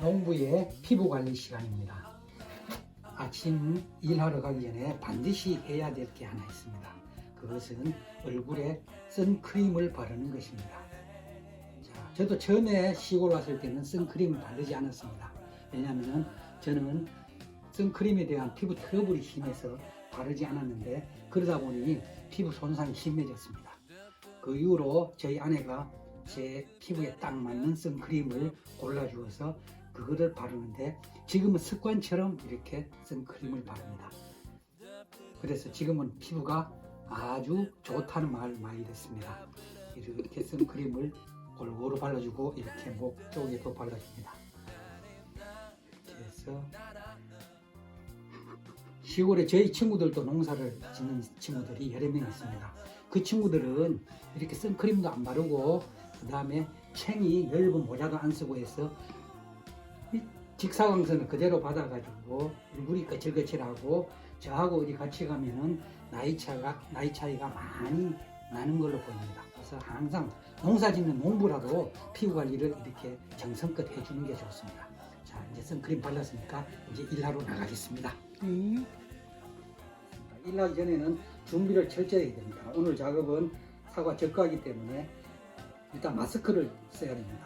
농부의 피부 관리 시간입니다. 아침 일하러 가기 전에 반드시 해야 될 게 하나 있습니다. 그것은 얼굴에 선크림을 바르는 것입니다. 자, 저도 처음에 시골 왔을 때는 선크림을 바르지 않았습니다. 왜냐하면 저는 선크림에 대한 피부 트러블이 심해서 바르지 않았는데 그러다 보니 피부 손상이 심해졌습니다. 그 이후로 저희 아내가 제 피부에 딱 맞는 선크림을 골라주어서 그거를 바르는데 지금은 습관처럼 이렇게 선크림을 바릅니다. 그래서 지금은 피부가 아주 좋다는 말을 많이 듣습니다. 이렇게 선크림을 골고루 발라주고 이렇게 목 쪽에도 발라줍니다. 이렇게 해서 시골에 저희 친구들도 농사를 짓는 친구들이 여러 명 있습니다. 그 친구들은 이렇게 선크림도 안 바르고 그 다음에 챙이 넓은 모자도 안 쓰고 해서 이 직사광선을 그대로 받아가지고 얼굴이 거칠거칠하고 저하고 어디 같이 가면은 나이 차가 나이 차이가 많이 나는 걸로 보입니다. 그래서 항상 농사 짓는 농부라도 피부 관리를 이렇게 정성껏 해주는 게 좋습니다. 자 이제 선크림 발랐으니까 이제 일하러 나가겠습니다. 네. 일하기 전에는 준비를 철저히 해야 됩니다. 오늘 작업은 사과 적가기 때문에 일단 마스크를 써야 됩니다.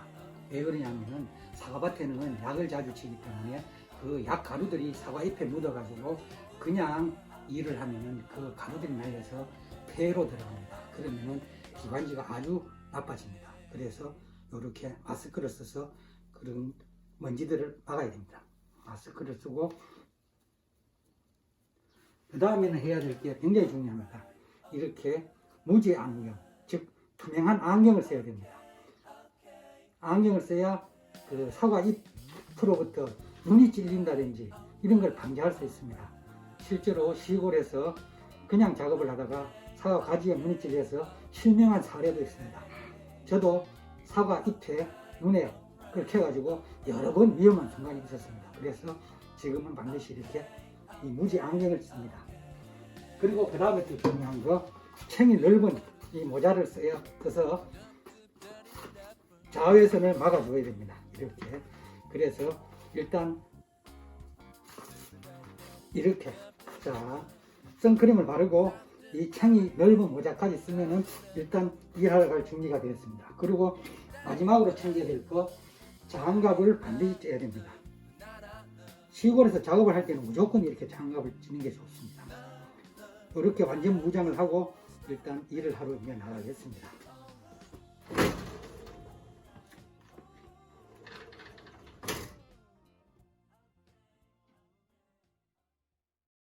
왜 그러냐면은 사과밭에는 약을 자주 치기 때문에 그 약 가루들이 사과 잎에 묻어가지고 그냥 일을 하면은 그 가루들이 날려서 폐로 들어갑니다. 그러면은 기관지가 아주 나빠집니다. 그래서 이렇게 마스크를 써서 그런 먼지들을 막아야 됩니다. 마스크를 쓰고 그 다음에는 해야 될 게 굉장히 중요합니다. 이렇게 무지 안경, 즉 투명한 안경을 써야 됩니다. 안경을 써야 그 사과 잎으로부터 눈이 찔린다든지 이런 걸 방지할 수 있습니다. 실제로 시골에서 그냥 작업을 하다가 사과 가지에 눈이 찔려서 실명한 사례도 있습니다. 저도 사과 잎에 눈에 긁혀가지고 여러 번 위험한 순간이 있었습니다. 그래서 지금은 반드시 이렇게 이 무지 안경을 씁니다. 그리고 그 다음에 또 중요한 거 챙이 넓은 이 모자를 써야 써서 자외선을 막아줘야 됩니다. 이렇게 그래서 일단 이렇게 자 선크림을 바르고 이 챙이 넓은 모자까지 쓰면은 일단 일하러 갈 준비가 되었습니다. 그리고 마지막으로 챙겨야 될 거 장갑을 반드시 쪄야 됩니다. 시골에서 작업을 할 때는 무조건 이렇게 장갑을 찌는 게 좋습니다. 이렇게 완전 무장을 하고 일단 일을 하러 이제 나가겠습니다.